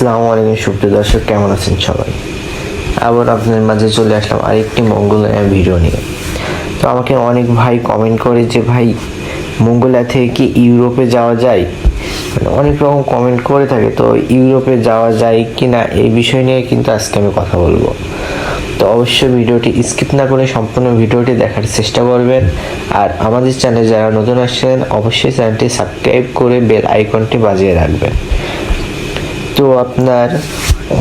আসসালামু আলাইকুম, সুপ্রিয় দর্শক, কেমন আছেন সবাই? আবার আপনাদের মাঝে চলে আসলাম আরেকটি মঙ্গলয়ান ভিডিও নিয়ে। তো আমাকে অনেক ভাই কমেন্ট করে যে, ভাই, মঙ্গলয়া থেকে কি ইউরোপে যাওয়া যায়? মানে অনেক রকম কমেন্ট করে থাকে, তো ইউরোপে যাওয়া যায় কি না? এই বিষয় নিয়ে কিন্তু আজকে আমি কথা বলব। তো অবশ্যই ভিডিওটি স্কিপ না করে সম্পূর্ণ ভিডিওটি দেখার চেষ্টা করবেন। আর আমাদের চ্যানেলে যারা নতুন আসছেন, অবশ্যই চ্যানেলটি সাবস্ক্রাইব করে বেল আইকনটি বাজিয়ে রাখবেন। তো আপনার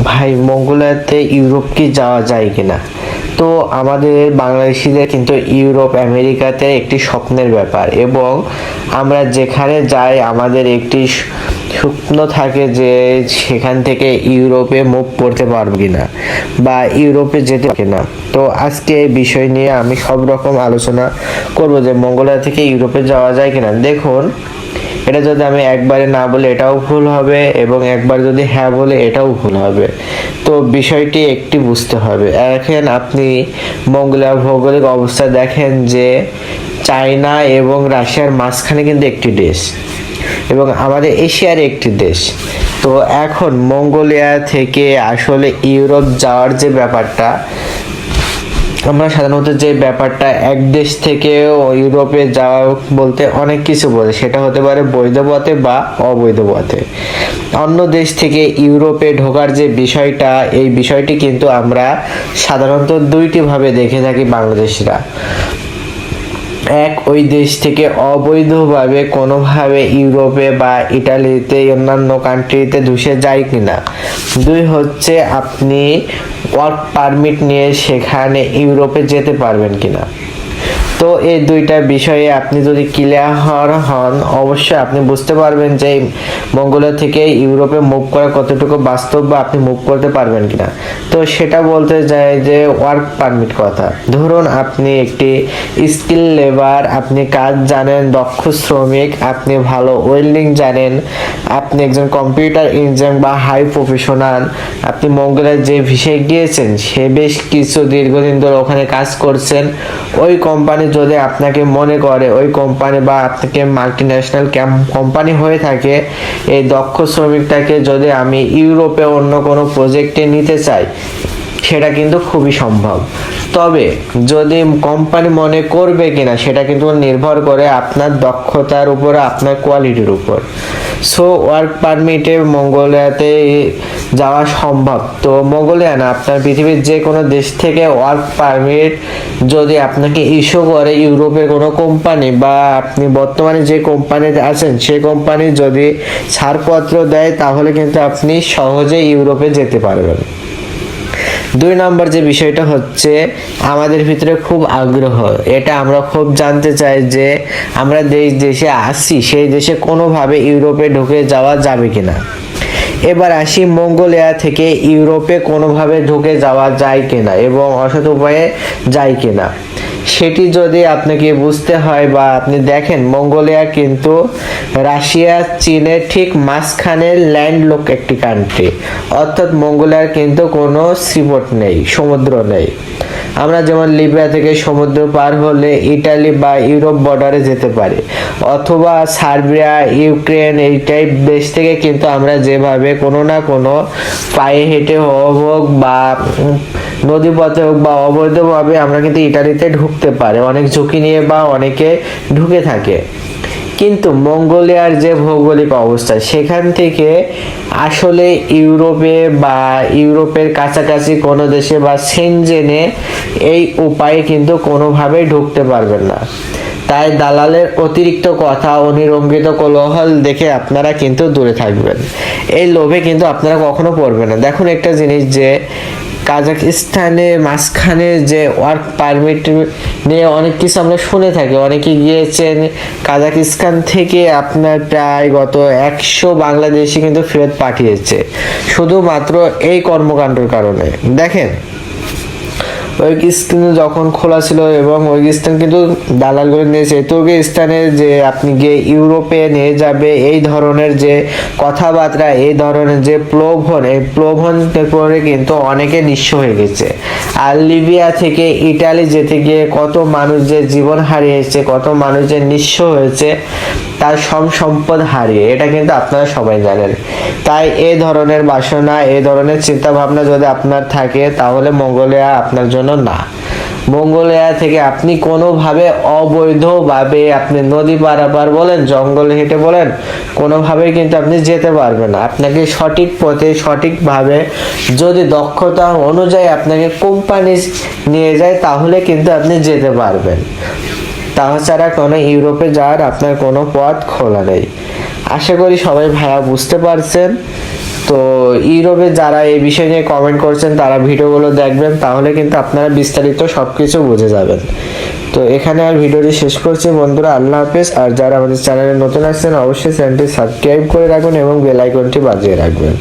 ভাই মঙ্গলাতে ইউরোপ কি যাওয়া যায় কিনা? তো আমাদের বাংলাদেশিদের কিন্তু ইউরোপ, আমেরিকাতে একটি স্বপ্নের ব্যাপার এবং আমরা যেখানে যাই আমাদের একটি স্বপ্ন থাকে যে সেখান থেকে ইউরোপে মুভ করতে পারব কিনা বা ইউরোপে যেতে কিনা। তো আজকে এই বিষয় নিয়ে আমি সব রকম আলোচনা করব যে মঙ্গলা থেকে ইউরোপে যাওয়া যায় কিনা। দেখুন এটা যদি আমি একবারে না বলে, এটাও ভুল হবে এবং একবার যদি হ্যাঁ বলে, এটাও ভুল হবে। তো বিষয়টি একটি বুঝতে হবে। এখন আপনি মঙ্গলা ভৌগোলিক অবস্থা দেখেন যে চায়না এবং রাশিয়ার মাঝখানে কিন্তু একটি দেশ এবং আমাদের এশিয়ার একটি দেশ। তো এখন মঙ্গোলিয়া থেকে আসলে ইউরোপ যাওয়ার যে ব্যাপারটা আমরা সাধারণত যে ব্যাপারটা এক দেশ থেকে ইউরোপে যাওয়া বলতে অনেক কিছু বলে, সেটা হতে পারে বৈধ পথে বা অবৈধ পথে। অন্য দেশ থেকে ইউরোপে ঢোকার যে বিষয়টা, এই বিষয়টি কিন্তু আমরা সাধারণত দুইটি ভাবে দেখে থাকি বাংলাদেশিরা। এক, ওই দেশ থেকে অবৈধভাবে কোনোভাবে ইউরোপে বা ইটালিতে, অন্যান্য কান্ট্রিতে ধুসে যায় কিনা। দুই, হচ্ছে আপনি ওয়ার্ক পারমিট নিয়ে সেখানে ইউরোপে যেতে পারবেন কিনা? তো এই দুইটা বিষয়ে আপনি যদি ক্লিয়ার হন, অবশ্যই আপনি বুঝতে পারবেন যে মঙ্গোলিয়া থেকে ইউরোপে মুভ করা কতটুকু বাস্তব বা আপনি মুভ করতে পারবেন কিনা। তো সেটা বলতে যায় যে ওয়ার্ক পারমিট কথা। ধরুন আপনি একটি স্কিল লেবার আপনি কাজ জানেন, দক্ষ শ্রমিক, আপনি ভালো ওয়েল্ডিং জানেন, আপনি একজন কম্পিউটার ইঞ্জিনিয়ার বা হাই প্রফেশনাল আপনি মঙ্গলের যে ভিসায় গিয়েছেন, সে বেশ কিছু দীর্ঘদিন ধরে ওখানে কাজ করছেন, ওই কোম্পানি যদি আপনাকে মনে করে ওই কোম্পানি বা আপনাকে মাল্টি ন্যাশনাল কোম্পানি হয়ে থাকে, এই দক্ষ শ্রমিকটাকে যদি আমি ইউরোপে অন্য কোনো প্রজেক্টে নিতে চাই সেটা কিন্তু খুবই সম্ভব। তবে যদি কোম্পানি মনে করবে কিনা, সেটা কিন্তু নির্ভর করে আপনার দক্ষতার উপর, আপনার কোয়ালিটির উপর। সো ওয়ার্ক পারমিটে মঙ্গোলিয়াতে যাওয়া সম্ভব। তো মঙ্গোলিয়া না, আপনার পৃথিবীর যে কোনো দেশ থেকে ওয়ার্ক পারমিট যদি আপনাকে ইস্যু করে ইউরোপের কোনো কোম্পানি বা আপনি বর্তমানে যে কোম্পানিতে আছেন, সে কোম্পানি যদি ছাড়পত্র দেয়, তাহলে কিন্তু আপনি সহজে ইউরোপে যেতে পারবেন। দুই নম্বর যে বিষয়টা হচ্ছে, আমাদের ভিতরে খুব আগ্রহ। এটা আমরা খুব জানতে চাই যে, আমরা দেশ দেশে আসি সেই দেশে কোনোভাবে ইউরোপে ঢুকে যাওয়া যাবে কিনা। এবার আসি মঙ্গোলিয়া থেকে ইউরোপে কোনোভাবে ঢুকে যাওয়া যায় কিনা এবং অসৎ উপায়ে যায় কিনা। সেটি যদি আপনাকে বুঝতে হয় বা আপনি দেখেন মঙ্গোলিয়া কিন্তু রাশিয়া, চীনের ঠিক মাঝখানে ল্যান্ডলক একটি কান্ট্রি অর্থাৎ মঙ্গোলিয়ার কিন্তু কোনো সিপোর্ট নেই, সমুদ্র নেই। আমরা যেমন লিবিয়া থেকে সমুদ্র পার হলে ইটালি বা ইউরোপ বর্ডারে যেতে পারি। অথবা সার্বিয়া, ইউক্রেন এই টাইপ দেশ থেকে কিন্তু আমরা যেভাবে কোনো না কোনো পায়ে হেঁটে হোক বা নদীপথে হোক বা অবৈধভাবে আমরা কিন্তু ইটালিতে ঢুকতে পারে। অনেক ঝুঁকি নিয়ে বা অনেকে ঢুকে থাকে। কিন্তু মঙ্গোলিয়ার যে ভৌগোলিক অবস্থা, সেখান থেকে আসলে ইউরোপে বা ইউরোপের কাছাকাছি কোনো দেশে বা সেনজেনে এই উপায়ে কিন্তু কোনোভাবেই ঢুকতে পারবেন না। তাই দালালের অতিরিক্ত কথা, অনিরঙ্গিত কোলাহল দেখে আপনারা কিন্তু দূরে থাকবেন। এই লোভে কিন্তু আপনারা কখনো পড়বেন না। দেখুন একটা জিনিস যে কাজাকিস্তানে মাঝখানে যে ওয়ার্ক পারমিট নিয়ে অনেক কিছু আমরা শুনে থাকি। অনেকে গিয়েছেন কাজাকিস্তান থেকে আপনার প্রায় গত একশো বাংলাদেশি কিন্তু ফেরত পাঠিয়েছে। শুধুমাত্র এই কর্মকাণ্ডের কারণে। দেখেন ওয়েগিস্তান যখন খোলা ছিল এবং ওয়েগিস্তান কিন্তু দালালগুলো নিয়েছে তুর্কিস্তানে যে আপনি গিয়ে ইউরোপে নিয়ে যাবে, এই ধরনের যে কথাবার্তা, এই ধরনের যে প্রলোভন এই প্রলোভনের পরে কিন্তু অনেকে নিঃস্ব হয়ে গেছে। আর লিবিয়া থেকে ইটালি যেতে গিয়ে কত মানুষ যে জীবন হারিয়েছে, কত মানুষ যে নিঃস্ব হয়েছে, তার সব সম্পদ হারিয়ে, এটা কিন্তু আপনারা সবাই জানেন। তাই এই ধরনের বাসনা এই ধরনের চিন্তা ভাবনা যদি আপনার থাকে, তাহলে মঙ্গোলিয়া আপনার জন্য না। মঙ্গোলিয়া থেকে আপনি কোনোভাবে অবৈধভাবে আপনি নদী পারাপার বলেন, জঙ্গল হেঁটে বলেন কোনোভাবে কিন্তু আপনি যেতে পারবেন না। আপনাকে সঠিক পথে সঠিকভাবে যদি দক্ষতা অনুযায়ী আপনাকে কোম্পানি নিয়ে যায়, তাহলে কিন্তু আপনি যেতে পারবেন। তাছাড়া কোনো ইউরোপে যাওয়ার আপনার কোনো পথ খোলা নেই। আশা করি সবাই ভাইয়া বুঝতে পারছেন। তো ইউরোপে যারা এই বিষয় নিয়ে কমেন্ট করছেন, তারা ভিডিওগুলো দেখবেন, তাহলে কিন্তু আপনারা বিস্তারিত সব কিছু বুঝে যাবেন। তো এখানে আর ভিডিওটি শেষ করছি। বন্ধুরা, আল্লাহ হাফেজ। আর যারা আমাদের চ্যানেলে নতুন আসছেন, অবশ্যই চ্যানেলটি সাবস্ক্রাইব করে রাখুন এবং বেল আইকনটি বাজিয়ে রাখবেন।